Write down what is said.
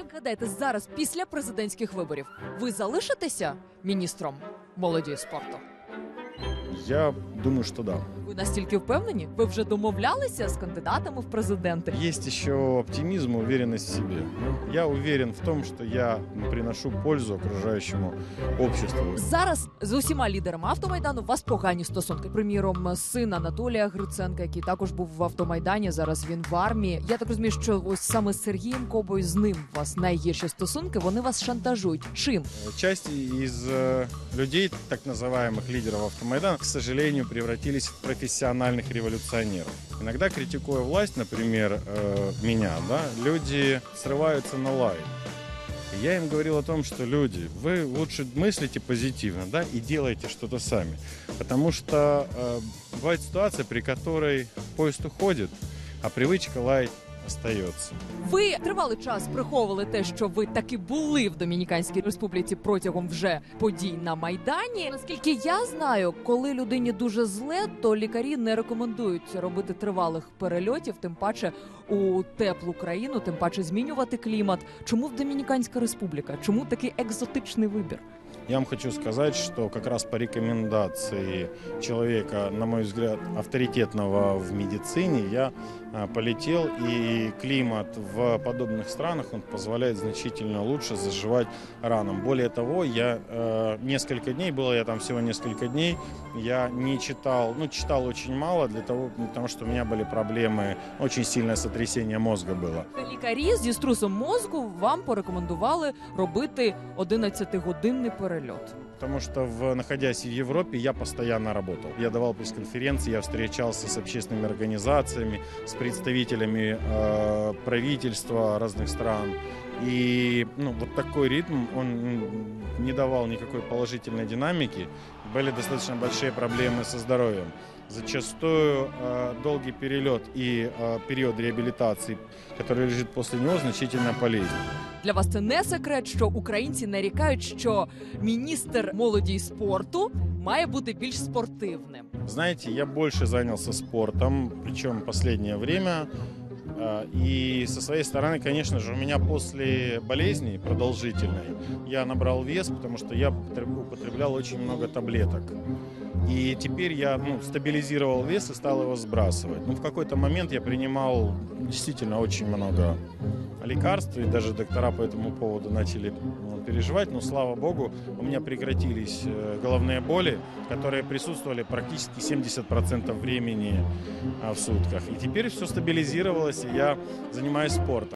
Як гадаєте, зараз після президентських виборів ви залишитеся міністром молоді спорту? Я думаю, что да. Ви настільки впевнені? Ви вже домовлялися з кандидатами в президенти? Есть еще оптимизм, уверенность в себе. Я уверен в том, что я приношу пользу окружающему обществу. Зараз з усіма лідерами автомайдану у вас погані стосунки. Приміром, син Анатолія Гриценка, який також був в автомайдані. Зараз він в армії. Я так розумію, що ось саме з Сергієм Кобою з ним у вас найгірші стосунки. Вони вас шантажують. Чим? Часть из э, людей, так называемых лидеров автомайдана, к Сожалению, превратились в профессиональных революционеров. Иногда, критикуя власть, например, э, меня, да, люди срываются на лай. Я им говорил о том, что люди, вы лучше мыслите позитивно, да, и делайте что-то сами. Потому что э, бывает ситуация, при которой поезд уходит, а привычка лаять остается. Ви тривалий час приховували те, що ви таки були в Домініканській республіці протягом вже подій на майдані. Наскільки я знаю, коли людині дуже зле, то лікарі не рекомендують робити тривалих перельотів, тим паче у теплу країну, тим паче змінювати клімат. Чому в Домініканська республіка? Чому такий екзотичний вибір? Я вам хочу сказать, что как раз по рекомендации человека, на мой взгляд, авторитетного в медицине, я а, полетел, и климат в подобных странах он позволяет значительно лучше заживать ранам. Более того, я э, несколько дней, было я там всего несколько дней, я не читал, ну, читал очень мало, для того, потому что у меня были проблемы, очень сильное сотрясение мозга было. Лікарі зі струсом мозку вам порекомендували робити 11-годинний Перельот. Потому что, в, находясь в Европе, я постоянно работал. Я давал пресс-конференции, я встречался с общественными организациями, с представителями э, правительства разных стран. И ну, вот такой ритм, он м, не давал никакой положительной динамики. Были достаточно большие проблемы со здоровьем. Зачастую э, долгий перелет и э, период реабилитации, который лежит после него, значительно полезнее. Для вас це не секрет, що українці нарікають, що міністр молоді і спорту має бути більш спортивним. Знаете, я больше занялся спортом, причем последнее время. А, И со своей стороны, конечно же, у меня после болезни продолжительной я набрал вес, потому что я употреб- употреблял очень много таблеток. И теперь я ну, стабилизировал вес и стал его сбрасывать. Ну, в какой-то момент я принимал действительно очень много лекарств, и даже доктора по этому поводу начали ну, переживать. Но, слава богу, у меня прекратились э, головные боли, которые присутствовали практически 70% времени а, в сутках. И теперь все стабилизировалось, я занимаюсь спортом.